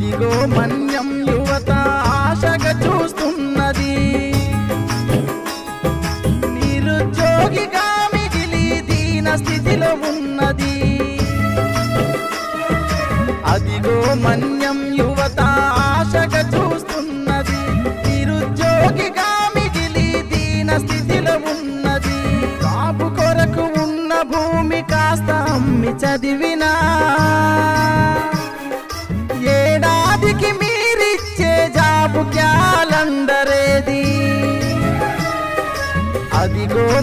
ఇదిగో మన్యం యువత ఆశగా చూస్తున్నది. నిరుద్యోగిగా మిగిలి దీన స్థితిలో ఉన్నది. అదిగో మన్యం యువత ఆశగా చూస్తున్నది. నిరుద్యోగిగా మిగిలి దీన స్థితిలో ఉన్నది. కాపు కొరకు ఉన్న భూమి కాస్త అమ్మి చదివినా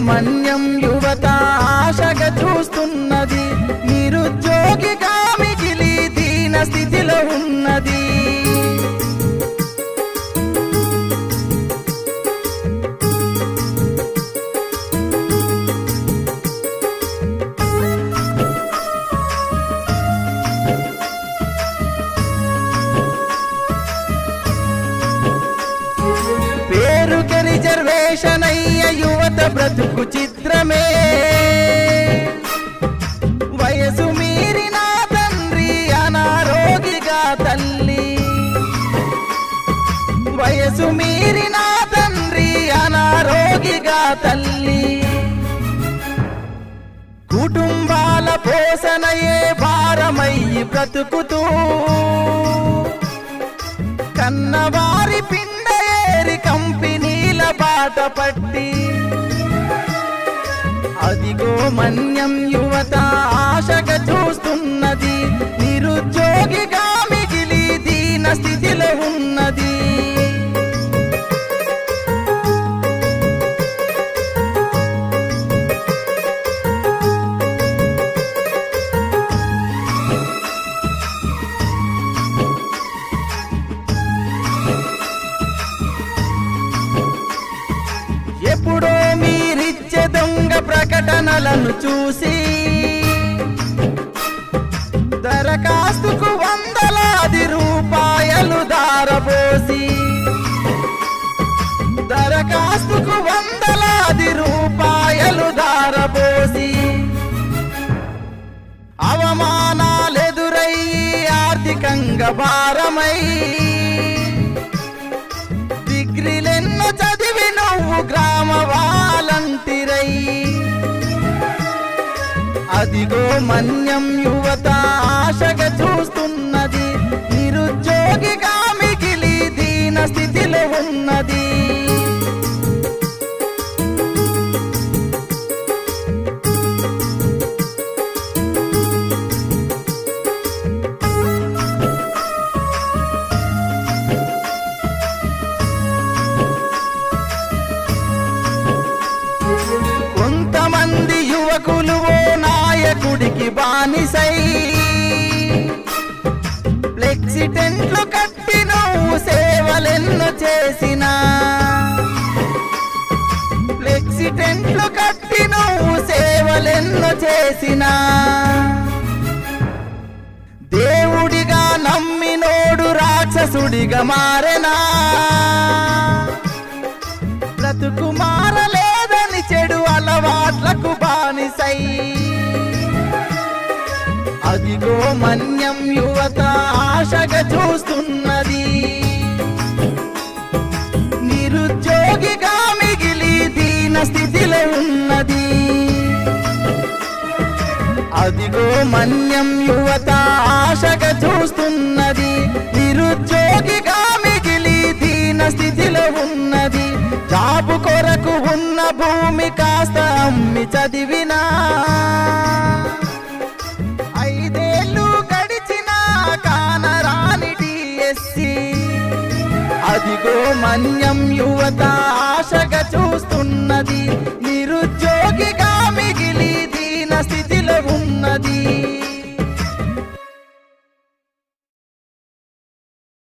మన్యం యువత ఆశగా చూస్తున్నది నిరుద్యోగిగా మిగిలి దీన స్థితిలో ఉన్నది. పేరుకి రిజర్వేషన్ అయ్యి బ్రతుకు చిత్రమే. వయసు మీరిన తండ్రి అనారోగిగా తల్లి. వయసు మీరిన తండ్రి అనారోగిగా తల్లి. కుటుంబాల పోషణయే భారమయ్యి బ్రతుకుతూ. కన్నవారి పిండ ఏరి కంపెనీల బాట పట్టి. అదిగో మన్యం యువత ఆశగా చూస్తున్నది నిరుద్యోగిగా మిగిలి దీన స్థితిలో ఉన్నది. ప్రకటనలను చూసి దరఖాస్తుకు వందలాది రూపాయలు దారబోసి దరఖాస్తుకు వందలాది రూపాయలు దారబోసి అవమానాలెదురయ్యి ఆర్థికంగా భారమై అదిగో మన్యం యువత ఆశగా చూస్తున్నది. నిరుద్యోగిగా మిగిలి దీన స్థితిలో ఉన్నది. కొంతమంది యువకులు ఫ్లెక్సి టెంట్లు కట్టి నువ్వు సేవలెన్ను చేసినా. ఫ్లెక్సి టెంట్లు కట్టి నువ్వు సేవలెన్ను చేసినా. దేవుడిగా నమ్మినోడు రాక్షసుడిగా మారెనా. బ్రతుకు మారలేదని చెడు అలవాట్లకు బానిసై. అదిగో మన్యం యువత ఆశగా చూస్తున్నది. నిరుద్యోగిగా మిగిలి దీన స్థితిలో ఉన్నది. అదిగో మన్యం యువత ఆశగా చూస్తున్నది. నిరుద్యోగిగా మిగిలి దీన స్థితిలో ఉన్నది. జాబు కొరకు ఉన్న భూమి కాస్త అమ్మి చదివినా. మన్యం యువత ఆశగా చూస్తున్నది. నిరుద్యోగ